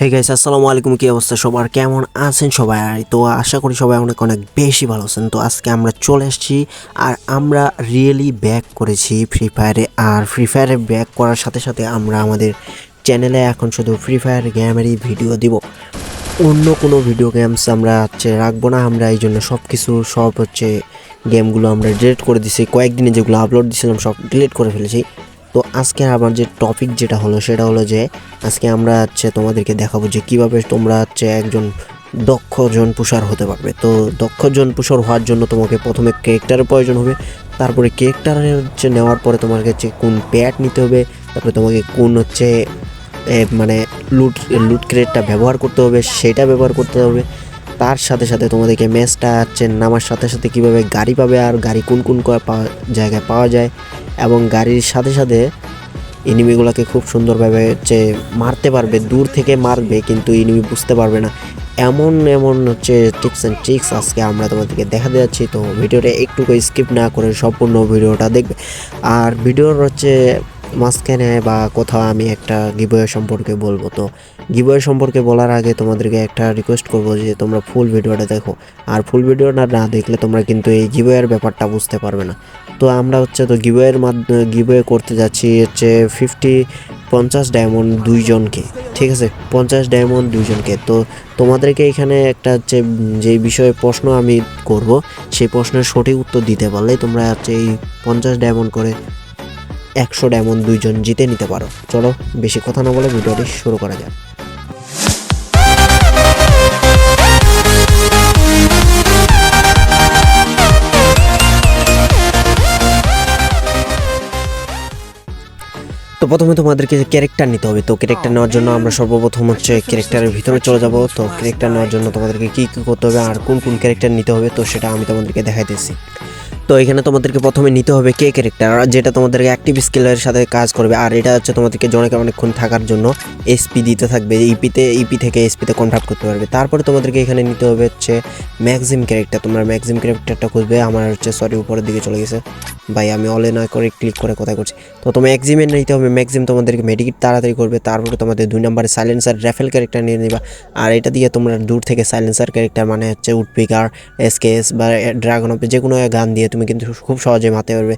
Hey guys আসসালামু আলাইকুম, কি অবস্থা? সবার কেমন আছেন সবাই? তো আশা করি সবাই অনেক অনেক বেশি ভালো আছেন। তো আজকে আমরা চলে এসেছি আর আমরা রিয়েলি ব্যাক করেছি ফ্রি ফায়ারে আর ফ্রি ফায়ারে ব্যাক করার সাথে সাথে আমরা আমাদের চ্যানেলে এখন শুধু ফ্রি ফায়ার গেমেরই ভিডিও দিব। অন্য কোনো ভিডিও গেমস আমরা হচ্ছে রাখব না, আমরা এই জন্য সব কিছু সব হচ্ছে গেমগুলো আমরা ডিলিট করে দিছি। কয়েকদিনে যেগুলো আপলোড দিয়েছিলাম সব ডিলিট করে ফেলেছি। তো আজকে আমার যে টপিক যেটা হলো, সেটা হলো যে আজকে আমরা হচ্ছে তোমাদেরকে দেখাবো যে কীভাবে তোমরা হচ্ছে একজন দক্ষ জন পুষার হতে পারবে। তো দক্ষ জন পুষার হওয়ার জন্য তোমাকে প্রথমে ক্যারেক্টারের প্রয়োজন হবে, তারপরে ক্যারেক্টারের হচ্ছে নেওয়ার পরে তোমাকে হচ্ছে কোন প্যাড নিতে হবে, তারপরে তোমাকে কোন হচ্ছে মানে লুট লুট ক্রেটটা ব্যবহার করতে হবে, সেটা ব্যবহার করতে হবে তার সাথে সাথে তোমাদেরকে ম্যাচটা হচ্ছে নামার সাথে সাথে কীভাবে গাড়ি পাবে আর গাড়ি কোন কোন জায়গায় পাওয়া যায় এবং গাড়ির সাথে সাথে এনিমিগুলোকে খুব সুন্দরভাবে হচ্ছে মারতে পারবে, দূর থেকে মারবে কিন্তু এনিমি বুঝতে পারবে না। এমন এমন হচ্ছে টিপস অ্যান্ড ট্রিক্স আজকে আমরা তোমাদেরকে দেখা যাচ্ছি, তো ভিডিওটা একটু স্কিপ না করে সম্পূর্ণ ভিডিওটা দেখবে। আর ভিডিওর হচ্ছে মাঝখানে বা কোথাও আমি একটা গিবয় সম্পর্কে বলব। তো গিবয় সম্পর্কে বলার আগে তোমাদেরকে একটা রিকোয়েস্ট করব যে তোমরা ফুল ভিডিওটা দেখো। আর ফুল ভিডিওটা না দেখলে তোমরা কিন্তু এই গিবয়ের ব্যাপারটা বুঝতে পারবে না। তো আমরা হচ্ছে তো গিবয়ের মাধ্যমে গিবয়ে করতে যাচ্ছি হচ্ছে ফিফটি পঞ্চাশ ডায়মন্ড দুইজনকে, ঠিক আছে? পঞ্চাশ ডায়মন্ড দুইজনকে। তো তোমাদেরকে এখানে একটা হচ্ছে যে বিষয়ে প্রশ্ন আমি করব, সেই প্রশ্নের সঠিক উত্তর দিতে পারলে তোমরা হচ্ছে এই পঞ্চাশ ডায়মন্ড করে একশো ডায়মন্ড দুইজন জিতে নিতে পারো। চলো, বেশি কথা না বলে ভিডিওটি শুরু করা যাক। তো প্রথমে তোমাদেরকে ক্যারেক্টার নিতে হবে। তো ক্যারেক্টার নেওয়ার জন্য আমরা সর্বপ্রথম হচ্ছে ক্যারেক্টারের ভিতরে চলে যাব। তো ক্যারেক্টার নেওয়ার জন্য তোমাদেরকে কী কী করতে হবে আর কোন কোন ক্যারেক্টার নিতে হবে, তো সেটা আমি তোমাদেরকে দেখাইতেছি। তো এখানে তোমাদেরকে প্রথমে নিতে হবে কে ক্যারেক্টার যেটা তোমাদেরকে অ্যাক্টিভ স্কিলের সাথে কাজ করবে, আর এটা হচ্ছে তোমাদেরকে জনকে অনেকক্ষণ থাকার জন্য এসপি দিতে থাকবে ইপিতে ইপি থেকে এসপিতে কনভার্ট করতে পারবে। তারপরে তোমাদেরকে এখানে নিতে হবে হচ্ছে ম্যাক্সিম ক্যারেক্টার তোমরা ম্যাক্সিম ক্যারেক্টারটা খুঁজবে, আমার হচ্ছে সরি উপরের দিকে চলে গেছে। ভাই, আমি অলে নয় করে ক্লিক করে কোথায় করছি? তো তোমার ম্যাক্সিমে নিতে হবে ম্যাক্সিম তোমাদেরকে মেডিকেট তাড়াতাড়ি করবে, তারপরে তোমাদের দুই নম্বরে সাইলেন্সার র্যাফেল ক্যারেক্টার নিয়ে নিবা। আর এটা দিয়ে তোমরা দূর থেকে সাইলেন্সার ক্যারেক্টার মানে হচ্ছে উডপিকার এসকেএস বা ড্রাগন অফ যে কোনো গান দিয়ে তুমি কিন্তু খুব সহজে মারতে পারবে।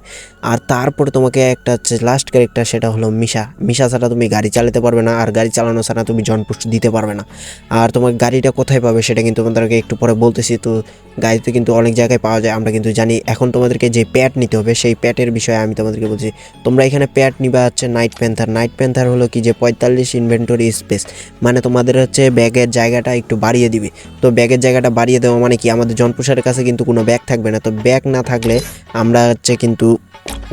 আর তারপরে তোমাকে একটা হচ্ছে লাস্ট ক্যারেক্টার সেটা হলো মিশা। মিশা ছাড়া তুমি গাড়ি চালাতে পারবে না, আর গাড়ি চালানো ছাড়া তুমি জনপুষ্ট দিতে পারবে না। আর তোমার গাড়িটা কোথায় পাবে সেটা কিন্তু তোমাদেরকে একটু পরে বলতেছি। তো গাড়িতে কিন্তু অনেক জায়গায় পাওয়া যায়, আমরা কিন্তু জানি। এখন তোমাদেরকে যে প্যাড নিতে হবে, সেই প্যাডের বিষয়ে আমি তোমাদেরকে বলছি। তোমরা এখানে প্যাড নিবা হচ্ছে নাইট প্যান্থার নাইট প্যান্থার হলো কি যে পঁয়তাল্লিশ ইনভেন্টরি স্পেস মানে তোমাদের হচ্ছে ব্যাগের জায়গাটা একটু বাড়িয়ে দিবে। তো ব্যাগের জায়গাটা বাড়িয়ে দেওয়া মানে কি, আমাদের জনপুষারের কাছে কিন্তু কোনো ব্যাগ থাকবে না। তো ব্যাগ না থাকলে আমরা হচ্ছে কিন্তু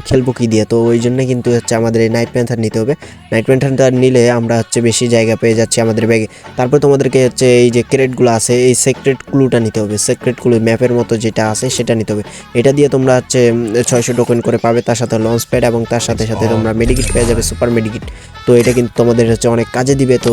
খেলব কি দিয়ে? তো ওই জন্য কিন্তু হচ্ছে আমাদের এই নাইট প্যান্থার নিতে হবে। নাইট প্যান্থারটা নিলে আমরা হচ্ছে বেশি জায়গা পেয়ে যাচ্ছি আমাদের ব্যাগে। তারপর তোমাদেরকে হচ্ছে এই যে ক্রেটগুলো আছে এই সেক্রেট ক্লুটা নিতে হবে। সেক্রেট ক্লু ম্যাপের মতো যেটা আছে সেটা নিতে হবে। এটা দিয়ে তোমরা হচ্ছে ছয়শো টোকেন করে পাবে তার সাথে লঞ্চ প্যাড এবং তার সাথে সাথে তোমরা মেডিকিট পেয়ে যাবে সুপার মেডিকিট তো এটা কিন্তু তোমাদের হচ্ছে অনেক কাজে দিবে। তো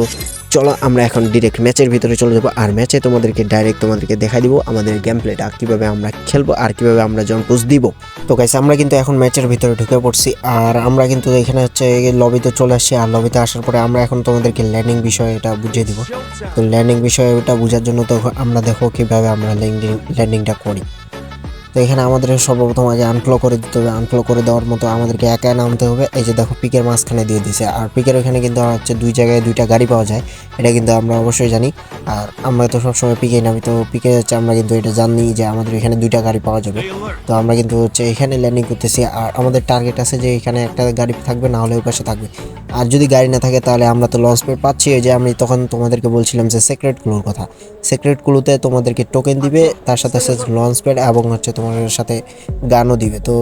চলো আমরা এখন ডিরেক্ট ম্যাচের ভিতরে চলে যাব। আর ম্যাচে তোমাদেরকে ডাইরেক্ট তোমাদেরকে দেখা দিব আমাদের গেম প্লেটা কীভাবে আমরা খেলব আর কীভাবে আমরা জনপুষ দিব। তো গাইস আমরা কিন্তু এখন ম্যাচের ভিতরে ঢুকে পড়ছি। আর আমরা কিন্তু এখানে হচ্ছে লবিতে চলে আসছি। আর লবিতে আসার পরে আমরা এখন তোমাদেরকে ল্যান্ডিং বিষয়ে এটা বুঝিয়ে দিব। তো ল্যান্ডিং বিষয়ে ওটা বোঝার জন্য তো আমরা দেখো কীভাবে আমরা ল্যান্ডিং ল্যান্ডিংটা করি। তো এখানে আমাদের সর্বপ্রথম আগে আনফ্লো করে দিতে হবে। আনফ্লো করে দেওয়ার মতো আমাদেরকে একা নামতে হবে। এই যে দেখো পিকের মাঝখানে দিয়ে দিছে আর পিকের ওখানে কিন্তু হচ্ছে দুই জায়গায় দুইটা গাড়ি পাওয়া যায়। এটা কিন্তু আমরা অবশ্যই জানি। আর আমরা তো সবসময় পিকে নামি। তো পিকে হচ্ছে আমরা কিন্তু এটা জানি যে আমাদের এখানে দুইটা গাড়ি পাওয়া যাবে। তো আমরা কিন্তু হচ্ছে এখানে ল্যান্ডিং করতেছি। আর আমাদের টার্গেট আছে যে এখানে একটা গাড়ি থাকবে, না হলে ওই পাশে থাকবে। আর যদি গাড়ি না থাকে, তাহলে আমরা তো লঞ্চ পেড পাচ্ছি। যে আমি তখন তোমাদেরকে বলছিলাম যে সেক্রেট ক্লুর কথা। সেক্রেট ক্লুতে তোমাদেরকে টোকেন দিবে, তার সাথে সাথে লঞ্চ প্যাড এবং হচ্ছে তোমাদের সাথে গানও দিবে। তো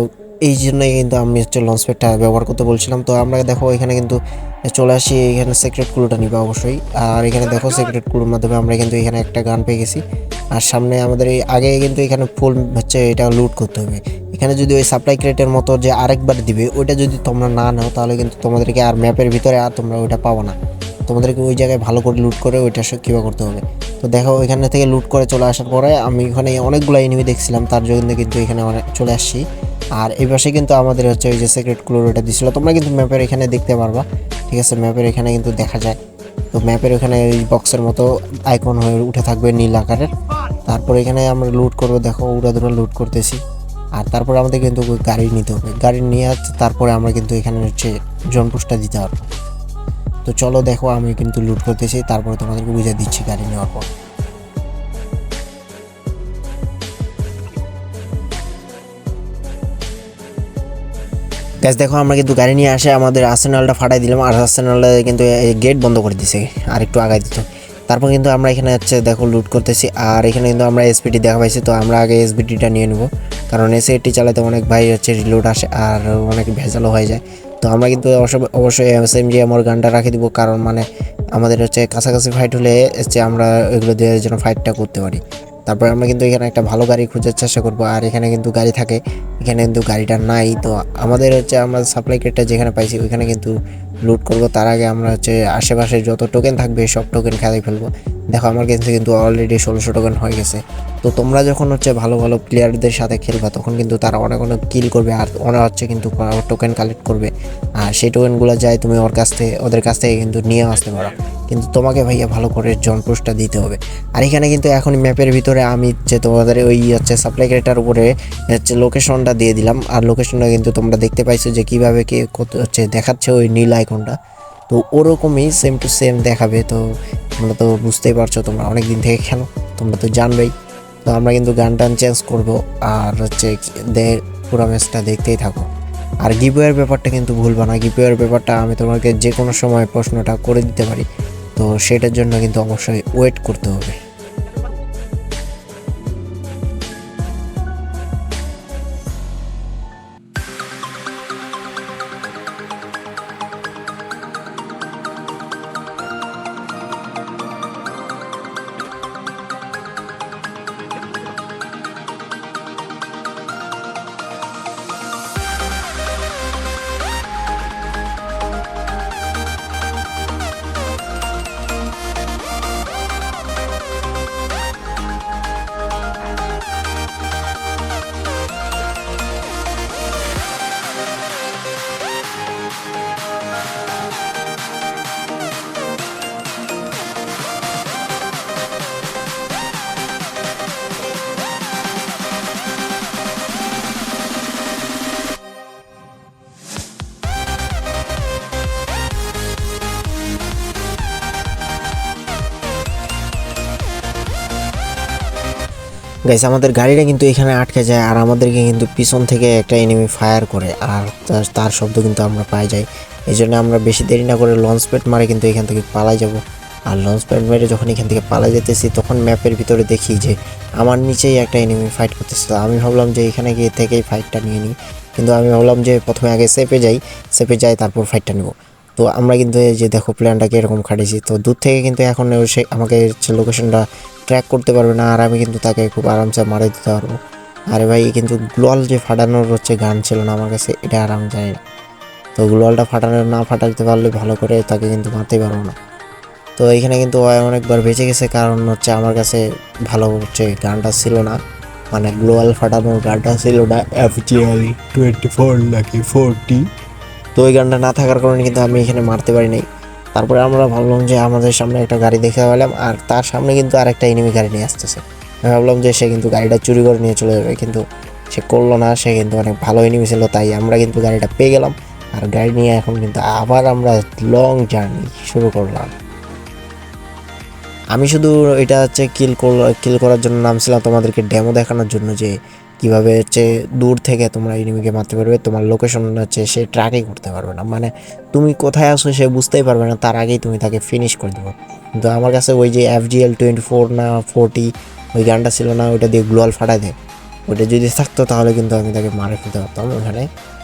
এই জন্যই কিন্তু আমি হচ্ছে লঞ্চ প্যাডটা ব্যবহার করতে বলছিলাম। তো আমরা দেখো এখানে কিন্তু চলে আসি, এখানে সেক্রেট ক্লুটা নিবে অবশ্যই। আর এখানে দেখো সেক্রেট ক্লুর মাধ্যমে আমরা কিন্তু এখানে একটা গান পেয়ে গেছি। আর সামনে আমাদের এই আগে কিন্তু এখানে ফুল হচ্ছে এটা লুট করতে হবে। এখানে যদি ওই সাপ্লাই ক্রেটের মতো যে আরেকবার দিবে, ওইটা যদি তোমরা না নাও, তাহলে কিন্তু তোমাদেরকে আর ম্যাপের ভিতরে আর তোমরা ওইটা পাবো না। তোমাদেরকে ওই জায়গায় ভালো করে লুট করে ওইটা কিবা করতে হবে। তো দেখো, ওইখানে থেকে লুট করে চলে আসার পরে আমি ওখানে অনেকগুলো এনিমি দেখছিলাম, তার জন্য কিন্তু এখানে অনেক চলে আসছি। আর এই পাশে কিন্তু আমাদের হচ্ছে ওই যে সিক্রেট ক্লোর ওটা দিছিল। তোমরা কিন্তু ম্যাপের এখানে দেখতে পারবা। ঠিক আছে ম্যাপের এখানে কিন্তু দেখা যায়। তো ম্যাপের ওখানে ওই বক্সের মতো আইকন হয়ে উঠে থাকবে নীল আকারের। তারপর এখানে আমরা লুট করব। দেখো উড়া দুরা লুট করতেছি। আর তারপরে আমাদের কিন্তু গাড়ি নিতে হবে। গাড়ি নিয়ে তারপরে আমরা কিন্তু এখানে হচ্ছে জনপুষটা দিতে পারব। তো চলো দেখো আমি কিন্তু লুট করতেছি, তারপরে তোমাদেরকে বুঝিয়ে দিচ্ছি গাড়ি নেওয়ার পর। গ্যাস দেখো, আমরা কিন্তু গাড়ি নিয়ে আসে আমাদের আর্সেনালটা ফাটাই দিলাম, আর আর্সেনালটা কিন্তু গেট বন্ধ করে দিছে, আর একটু আগায় দিত তারপর কিন্তু আমরা এখানে হচ্ছে, দেখো লুট করতেছি, আর এখানে কিন্তু আমরা এসপিটি দেখা পাইছি, তো আমরা আগে এসবিটিটা নিয়ে নেব। কারণ এসএটি চালাতে অনেক ভাই হচ্ছে রিলোড আসে, আর অনেক ভেজালও হয়ে যায়। তো আমরা কিন্তু অবশ্য- অবশ্যই এস এম জি আমার গানটা রাখে দিব, কারণ মানে আমাদের হচ্ছে কাছাকাছি ফাইট হলে হচ্ছে আমরা এগুলো দিয়ে যেন ফাইটটা করতে পারি। তারপরে আমরা কিন্তু এখানে একটা ভালো গাড়ি খোঁজার চেষ্টা করব, আর এখানে কিন্তু গাড়ি থাকে, এখানে কিন্তু গাড়িটা নাই। তো আমাদের হচ্ছে আমরা সাপ্লাই কেটটা যেখানে পাইছি, ওইখানে কিন্তু লুট করব। তার আগে আমরা হচ্ছে আশেপাশে যত টোকেন থাকবে সব টোকেন খেয়ে ফেলব। দেখো, আমার কাছে কিন্তু অলরেডি ষোলোশো টোকেন হয়ে গেছে। তো তোমরা যখন হচ্ছে ভালো ভালো প্লেয়ারদের সাথে খেলবা, তখন কিন্তু তারা অনেক অনেক কিল করবে আর ওরা হচ্ছে কিন্তু টোকেন কালেক্ট করবে। আর সেই টোকেনগুলো যায় তুমি ওর কাছ থেকে, ওদের কাছ থেকে কিন্তু নিয়ে আসতে পারো। কিন্তু তোমাকে ভাইয়া ভালো করে জনপ্রুষটা দিতে হবে। আর এখানে কিন্তু এখন ম্যাপের ভিতরে আমি যে তোমাদের ওই হচ্ছে সাপ্লাই ক্রেটার উপরে হচ্ছে লোকেশনটা দিয়ে দিলাম। আর লোকেশনটা কিন্তু তোমরা দেখতে পাইছো যে কীভাবে কে হচ্ছে দেখাচ্ছে ওই নীল আইকনটা তো ওরকমই সেম টু সেম দেখাবে। তো তোমরা তো বুঝতেই পারছ, তোমরা অনেক দিন থেকে খেলো, তোমরা তো জানবেই। তো আমরা কিন্তু গান টান চেঞ্জ করব আর হচ্ছে পুরো ম্যাচটা দেখতেই থাকো। আর গিপওয়ের ব্যাপারটা কিন্তু ভুলবা না। গিপওয়ের ব্যাপারটা আমি তোমাকে যে কোনো সময় প্রশ্নটা করে দিতে পারি। তো সেটার জন্য কিন্তু অবশ্যই ওয়েট করতে হবে। গাইস আমাদের গাড়িটা কিন্তু এখানে আটকে যায় আর আমাদেরকে কিন্তু পিছন থেকে একটা এনিমি ফায়ার করে আর তার- শব্দ কিন্তু আমরা পাই যাই। এই জন্য আমরা বেশি দেরি না করে লঞ্চ প্যাড মারে কিন্তু এখান থেকে পালাই যাব। আর লঞ্চ প্যাড মেরে যখন এখান থেকে পালাই যেতেছি, তখন ম্যাপের ভিতরে দেখি যে আমার নিচেই একটা এনিমি ফাইট করতেছে। আমি ভাবলাম যে এখানে গিয়ে থেকেই ফাইটটা নিয়ে নিই। কিন্তু আমি ভাবলাম যে প্রথমে আগে সেপে যাই সেপে যাই, তারপর ফাইটটা নেব। তো আমরা কিন্তু এই যে দেখো প্ল্যানটাকে এরকম খাটিয়েছি। তো দূর থেকে কিন্তু এখন সে আমাকে লোকেশনটা ট্র্যাক করতে পারবে না, আর আমি কিন্তু তাকে খুব আরামসে মারে দিতে পারব। আরে ভাই, কিন্তু গ্লোয়াল যে ফাটানোর হচ্ছে গান ছিল না আমার কাছে, এটা আর আমি জানি না। তো গ্লোয়ালটা ফাটানো না ফাটাতে পারলে ভালো করে তাকে কিন্তু মারতে পারব না। তো এখানে কিন্তু অনেকবার বেঁচে গেছে, কারণ হচ্ছে আমার কাছে ভালো হচ্ছে গানটা ছিল না। মানে গ্লোয়াল ফাটানোর গানটা ছিল না এফজিএল টোয়েন্টি ফোর নাকি ফোরটি তো ওই গানটা না থাকার কারণে কিন্তু আমি এখানে মারতে পারি নাই। তারপরে আমরা ভাবলাম যে আমাদের সামনে একটা গাড়ি দেখতে পেলাম আর তার সামনে কিন্তু আরেকটা এনিমি গাড়ি নিয়ে আসতেছে। আমি ভাবলাম যে সে কিন্তু গাড়িটা চুরি করে নিয়ে চলে যাবে, কিন্তু সে করল না, সে কিন্তু অনেক ভালো এনিমি ছিল, তাই আমরা কিন্তু গাড়িটা পেয়ে গেলাম। আর গাড়ি নিয়ে এখন কিন্তু আবার আমরা লং জার্নি শুরু করলাম। আমি শুধু এটা হচ্ছে কিল কিল করার জন্য নামছিলাম তোমাদেরকে ডেমো দেখানোর জন্য যে কীভাবে হচ্ছে দূর থেকে তোমরা এনিমিকে মারতে পারবে, তোমার লোকেশন হচ্ছে সে ট্র্যাকই করতে পারবে না। মানে তুমি কোথায় আসো সে বুঝতেই পারবে না, তার আগেই তুমি তাকে ফিনিশ করে দেবো। কিন্তু আমার কাছে ওই যে F G L twenty four না ফোরটি ওই গানটা ছিল না, ওইটা দিয়ে গ্লোয়াল ফাটাই দেয় ওইটা যদি থাকতো তাহলে কিন্তু আমি তাকে মারে ফেলতে পারতাম ওখানে।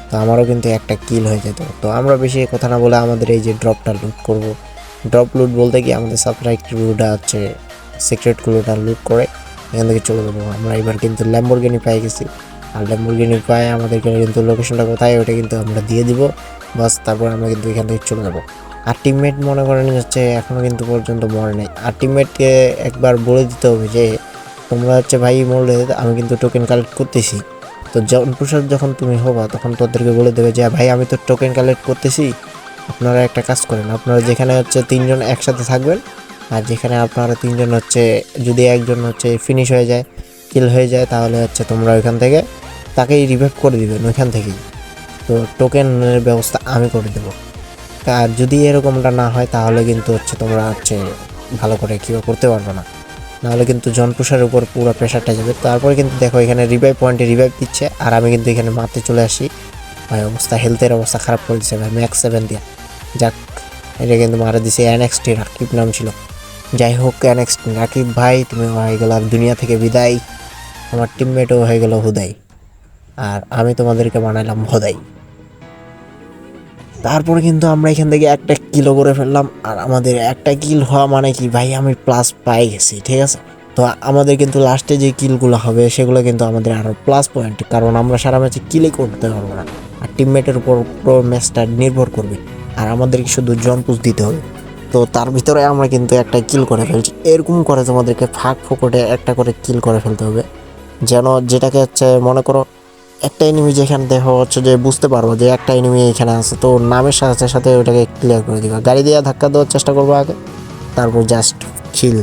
তো আমারও কিন্তু একটা কিল হয়ে যেত। তো আমরা বেশি কথা না বলে আমাদের এই যে ড্রপটা লুট করব। ড্রপ লুট বলতে কি আমাদের সাপ্লাইট ক্লুটা হচ্ছে সিক্রেট ক্লুটা লুট করে। এখান থেকে চলে যাব। আমরা এবার কিন্তু ল্যাম্বরগিনি পেয়ে গেছি। আর ল্যাম্বরগিনি পায়ে আমাদেরকে কিন্তু লোকেশনটা কোথায়, ওটা কিন্তু আমরা দিয়ে দিব। বাস, তারপর আমরা কিন্তু এখান থেকে চলে যাব। আর টিমমেট মনে করেন হচ্ছে এখনও কিন্তু পর্যন্ত মরে নাই। আর টিমমেটকে একবার বলে দিতে হবে যে, তোমরা হচ্ছে ভাই মরলে আমি কিন্তু টোকেন কালেক্ট করতেছি। তো যখন জনপ্রসাদ যখন তুমি হবা, তখন তোদেরকে বলে দেবে যে, ভাই, আমি তো টোকেন কালেক্ট করতেছি। আপনারা একটা কাজ করেন, আপনারা যেখানে হচ্ছে তিনজন একসাথে থাকবেন আর যেখানে আপনারা তিনজন হচ্ছে, যদি একজন হচ্ছে ফিনিশ হয়ে যায় কিল হয়ে যায়, তাহলে হচ্ছে তোমরা ওইখান থেকে তাকেই রিভাইভ করে দিবেন, ওইখান থেকেই। তো টোকেনের ব্যবস্থা আমি করে দেবো। আর যদি এরকমটা না হয়, তাহলে কিন্তু হচ্ছে তোমরা হচ্ছে ভালো করে কীভাবে করতে পারবে না। নাহলে কিন্তু জনপুষার উপর পুরো প্রেশারটা যাবে। তারপরে কিন্তু দেখো, এখানে রিভাইভ পয়েন্টে রিভাইভ দিচ্ছে। আর আমি কিন্তু এখানে মারতে চলে আসি। ভাই, অবস্থা হেলথের অবস্থা খারাপ করে দিচ্ছে ভাই ম্যাক্স সেভেন দিয়ে। যাক, এটা কিন্তু মারা দিছে। এনএক্সটি রাকিব নাম ছিল? যাই হোক এনএক্সটি রাকিব ভাই তুমি হয়ে গেল দুনিয়া থেকে বিদায়। আমার টিমমেটও হয়ে গেল হুদাই। আর আমি তোমাদেরকে বানাইলাম হোদাই। তারপরে কিন্তু আমরা এখান থেকে একটা কিলো করে ফেললাম। আর আমাদের একটা কিল হওয়া মানে কি? ভাই, আমি প্লাস পাই গেছি, ঠিক আছে? তো আমাদের কিন্তু লাস্টে যে কিলগুলো হবে, সেগুলো কিন্তু আমাদের আরও প্লাস পয়েন্ট কারণ আমরা সারা ম্যাচে কিলে করতে পারব না। আর টিমমেটের উপর পুরো ম্যাচটা নির্ভর করবে। আর আমাদেরকে শুধু জনপুষ দিতে হবে। তো তার ভিতরে আমরা কিন্তু একটা কিল করে ফেলছি। এরকম করে তোমাদেরকে ফাঁক ফোকটে একটা করে কিল করে ফেলতে হবে। যেন যেটাকে হচ্ছে, মনে করো, একটা এনিমি যেখানে দেখো হচ্ছে যে বুঝতে পারব যে একটা এনিমি এখানে আছে, তো নামের সাথে সাথে ওটাকে ক্লিয়ার করে দিবা। গাড়ি দিয়ে ধাক্কা দেওয়ার চেষ্টা করব আগে, তারপর জাস্ট কিল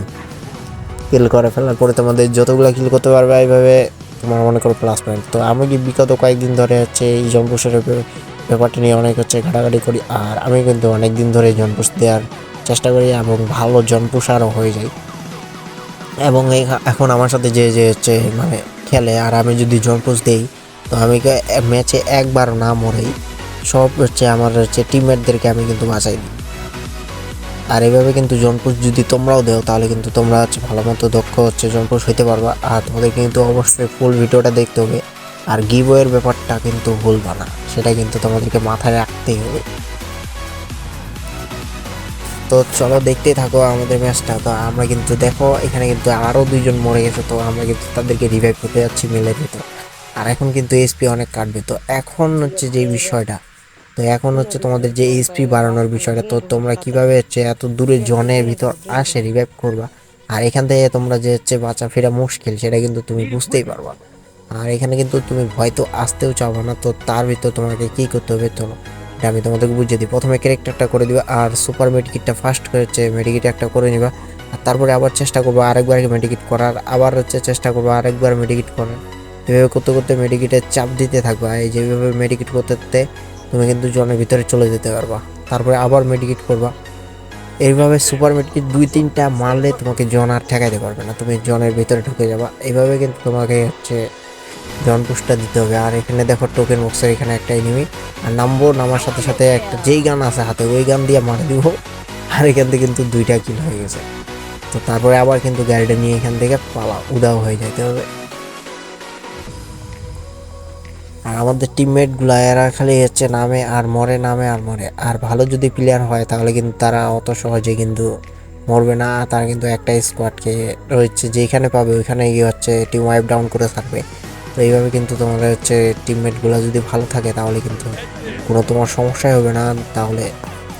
কিল করে ফেলার পরে তোমাদের যতগুলো কিল করতে পারবে এইভাবে তোমার মনে করো প্লাস পয়েন্ট তো আমি কি বিগত কয়েকদিন ধরে হচ্ছে এই জম্পুসের ব্যাপারটা নিয়ে অনেক হচ্ছে ঘাটাঘাটি করি, আর আমি কিন্তু অনেক দিন ধরে জনপুষ দেওয়ার চেষ্টা করি এবং ভালো জনপুষ আরও হয়ে যায়। এবং এই এখন আমার সাথে যে যে হচ্ছে মানে খেলে আর আমি যদি জনপুষ দেই, তো আমি ম্যাচে একবার না মরেই সব হচ্ছে আমার হচ্ছে টিমমেটদেরকে আমি কিন্তু বাঁচাই দিই। আর এভাবে কিন্তু জনপুষ যদি তোমরাও দেও, তাহলে কিন্তু তোমরা হচ্ছে ভালো মতো দক্ষ হচ্ছে জনপুষ হইতে পারবা। আর তোমাদের কিন্তু অবশ্যই ফুল ভিডিওটা দেখতে হবে। আর গিবয়ের ব্যাপারটা কিন্তু ভুলবা না। সেটা কিন্তু তোমাদেরকে মাথায় রাখতেই হবে। তো চলো দেখতেই থাকো আমাদের ম্যাচটা। তো আমরা কিন্তু দেখো, এখানে কিন্তু আরও দুইজন মরে গেছে, তো আমরা কিন্তু তাদেরকে রিভাইভ করতে যাচ্ছি মেলের ভিতর। আর এখন কিন্তু এসপি অনেক কাটবে। তো এখন হচ্ছে যে বিষয়টা, তো এখন হচ্ছে তোমাদের যে এসপি বাড়ানোর বিষয়টা, তো তোমরা কীভাবে হচ্ছে এত দূরে জনের ভিতর আসে রিভাইভ করবা? আর এখান থেকে তোমরা যে হচ্ছে বাঁচা ফেরা মুশকিল, সেটা কিন্তু তুমি বুঝতেই পারবা আর এখানে কিন্তু তুমি ভয় তো আসতেও চাও না, তো তার ভিতর তোমাকে কী করতে হবে? তো আমি তোমাদেরকে বুঝিয়ে দিই। প্রথমে ক্যারেক্টারটা করে দিবা আর সুপার মেডিকিটটা ফার্স্ট হচ্ছে মেডিকিট একটা করে নিবা। আর তারপরে আবার চেষ্টা করব আরেকবার মেডিকিট করার, আবার হচ্ছে চেষ্টা করব আরেকবার মেডিকিট করার। এভাবে করতে করতে মেডিকিটের চাপ দিতে থাকবা। এই যেভাবে মেডিকিট করতে করতে তুমি কিন্তু জনের ভিতরে চলে যেতে পারবা। তারপরে আবার মেডিকিট করবা। এইভাবে সুপার মেডিকিট দুই তিনটা মারলে তোমাকে জন আর ঠেকাইতে পারবে না। তুমি জনের ভিতরে ঢুকে যাবা। এইভাবে কিন্তু তোমাকে হচ্ছে জন পুষটা দিতে হবে। আর এখানে দেখো টোকেন বক্সের এখানে একটা এনিমি আর নামবো, নামার সাথে সাথে একটা যেই গান আছে হাতে, ওই গান দিয়ে মারা দিব। আর এখান থেকে কিন্তু দুইটা কিল হয়ে গেছে। তো তারপরে আবার কিন্তু গাড়িটা নিয়ে এখান থেকে পালা, উদাও হয়ে যেতে হবে। আর আমাদের টিমমেটগুলো এরা খালি হচ্ছে নামে আর মরে, নামে আর মরে। আর ভালো যদি প্লেয়ার হয়, তাহলে কিন্তু তারা অত সহজে কিন্তু মরবে না। তারা কিন্তু একটা স্কোয়াডকে রয়েছে, যেখানে পাবে ওইখানে গিয়ে হচ্ছে টিম ওয়াইপ ডাউন করে থাকবে তো এইভাবে কিন্তু তোমাদের হচ্ছে টিমমেটগুলো যদি ভালো থাকে তাহলে কিন্তু কোনো তোমার সমস্যাই হবে না। তাহলে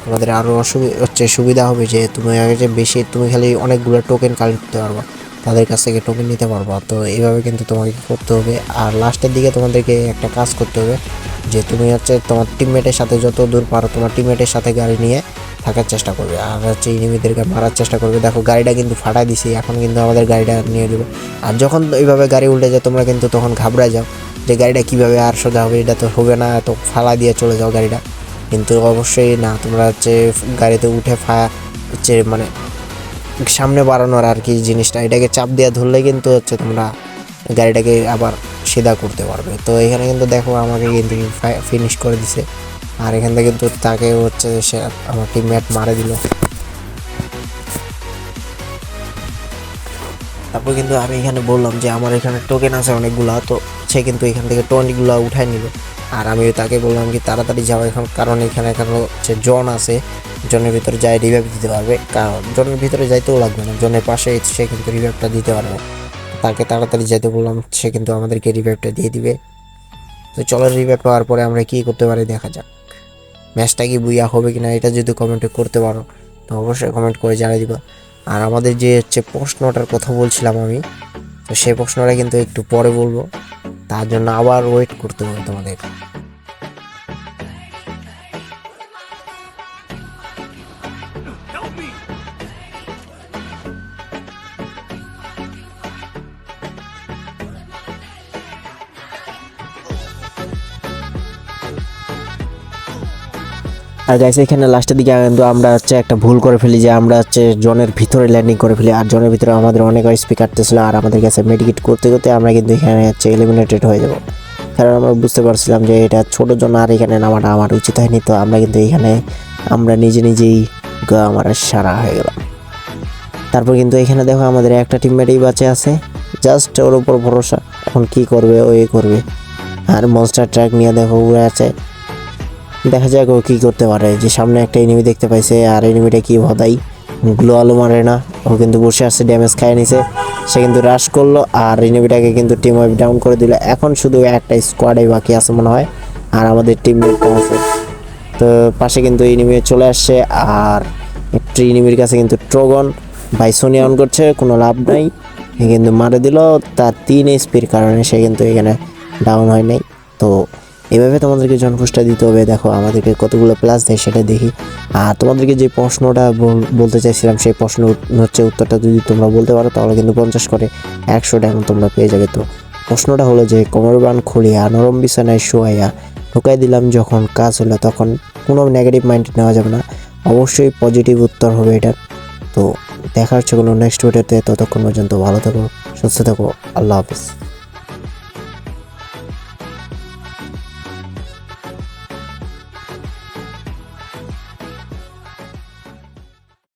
তোমাদের আরও অসুবিধা হচ্ছে সুবিধা হবে যে তুমি আগে যে বেশি, তুমি খালি অনেকগুলো টোকেন কালেক্ট করতে পারবা, তাদের কাছ থেকে টোকেন নিতে পারবা। তো এইভাবে কিন্তু তোমাকে করতে হবে, আর লাস্টের দিকে তোমাদেরকে একটা কাজ করতে হবে যে তুমি হচ্ছে তোমার টিমমেটের সাথে যত দূর পারো তোমার টিমমেটের সাথে গাড়ি নিয়ে চেষ্টা করবে। আর হচ্ছে ইনিমিদেরকে মারার চেষ্টা করবে। দেখো, গাড়িটা কিন্তু ফাটাই দিছি। এখন কিন্তু আমাদের গাড়িটা নিয়ে দেবে আর যখন এইভাবে গাড়ি উল্টে যায়, তোমরা কিন্তু তখন ঘাবড়ায় যাও যে গাড়িটা কীভাবে আর সোজা হবে, এটা তো হবে না তো ফালা দিয়ে চলে যাও গাড়িটা। কিন্তু অবশ্যই না, তোমরা হচ্ছে গাড়িতে উঠে ফা হচ্ছে মানে সামনে বাড়ানোর আর কি জিনিসটা। এটাকে চাপ দিয়ে ধরলে কিন্তু হচ্ছে তোমরা গাড়িটাকে আবার সিধা করতে পারবে। তো এখানে কিন্তু দেখো, আমাকে কিন্তু ফিনিশ করে দিছে। আর এখান থেকে কিন্তু তাকে হচ্ছে সে আমার টিমমেট মারে দিল। তারপর কিন্তু আমি এখানে বললাম যে আমার এখানে টোকেন আছে অনেকগুলা, তো সে কিন্তু এখান থেকে টোয়েন্টিগুলো উঠাই নিল। আর আমি তাকে বললাম কি তাড়াতাড়ি যাও এখন, কারণ এখানে এখন হচ্ছে জন আছে, জনের ভিতরে যাই রিভাইভ দিতে পারবে। কারণ জনের ভিতরে যাইতেও লাগবে না, জনের পাশে সে কিন্তু রিভাইভটা দিতে পারবে তাকে তাড়াতাড়ি যাইতে বললাম, সে কিন্তু আমাদেরকে রিভাইভটা দিয়ে দিবে। তো চলো রিভাইভ পাওয়ার পরে আমরা কী করতে পারি দেখা যাক। ম্যাচটা কি বুইয়া হবে কিনা এটা যদি কমেন্টে করতে পারো, তো অবশ্যই কমেন্ট করে জানিয়ে দিবা। আর আমাদের যে হচ্ছে প্রশ্নটার কথা বলছিলাম আমি, তো সেই প্রশ্নটা কিন্তু একটু পরে বলব। তার জন্য আবার ওয়েট করতে হবে তোমাদের। আর গাইস এখানে লাস্টের দিকে কিন্তু আমরা হচ্ছে একটা ভুল করে ফেলি যে আমরা হচ্ছে জনের ভিতরে ল্যান্ডিং করে ফেলি, আর জনের ভিতরে আমাদের অনেক স্পিক কাটতেছিল আর আমাদের কাছে মেডিকেট করতে করতে আমরা কিন্তু এখানে হচ্ছে এলিমিনেটেড হয়ে যাব। কারণ আমরা বুঝতে পারছিলাম যে এটা ছোট জন আর এখানে নামাটা আমার উচিত হয়নি, তো আমরা কিন্তু এখানে আমরা নিজে নিজেই আমার সারা হয়ে গেলাম। তারপর কিন্তু এখানে দেখো আমাদের একটা টিমমেটই বাঁচে আছে জাস্ট ওর উপর ভরসা, এখন কি করবে, ও এ করবে। আর মনস্টার ট্র্যাক নিয়ে দেখো, উড়ে আছে। দেখা যাক ও কী করতে পারে। যে সামনে একটা এনিমি দেখতে পাইছে, আর এনিমিটা কি ভদাই? গ্লো আলো মারে না। ও কিন্তু বসে আসছে ড্যামেজ খায় নিছে। সে কিন্তু রাশ করল, আর এনিমিটাকে কিন্তু টিম ওয়াইপ ডাউন করে দিল। এখন শুধু একটা স্কোয়াডে বাকি আছে মনে হয়, আর আমাদের টিম আছে। তো পাশে কিন্তু এনিমি চলে আসছে, আর একটি এনিমির কাছে কিন্তু ট্রোগন বাইসোনি অন করছে, কোনো লাভ নাই। কিন্তু মারে দিল, তার তিন এসপির কারণে সে কিন্তু এখানে ডাউন হয় নাই। তো এভাবে তোমাদেরকে জনপুষটা দিতে হবে। দেখো, আমাদেরকে কতগুলো প্লাস দেয় সেটা দেখি। আর তোমাদেরকে যে প্রশ্নটা বলতে চাইছিলাম, সেই প্রশ্ন হচ্ছে উত্তরটা যদি তোমরা বলতে পারো, তাহলে কিন্তু পঞ্চাশ করে একশো টাকা তোমরা পেয়ে যাবে। তো প্রশ্নটা হলো যে কোমর বান খুলিয়া নরম বিছানায় শোয়াইয়া ঢুকাই দিলাম যখন কাজ হলো, তখন কোনো নেগেটিভ মাইন্ড নেওয়া যাবে না। অবশ্যই পজিটিভ উত্তর হবে এটার তো দেখা হচ্ছে কোনো নেক্সট ভিডিওতে ততক্ষণ পর্যন্ত ভালো থাকো, সুস্থ থাকো। আল্লাহ হাফিজ।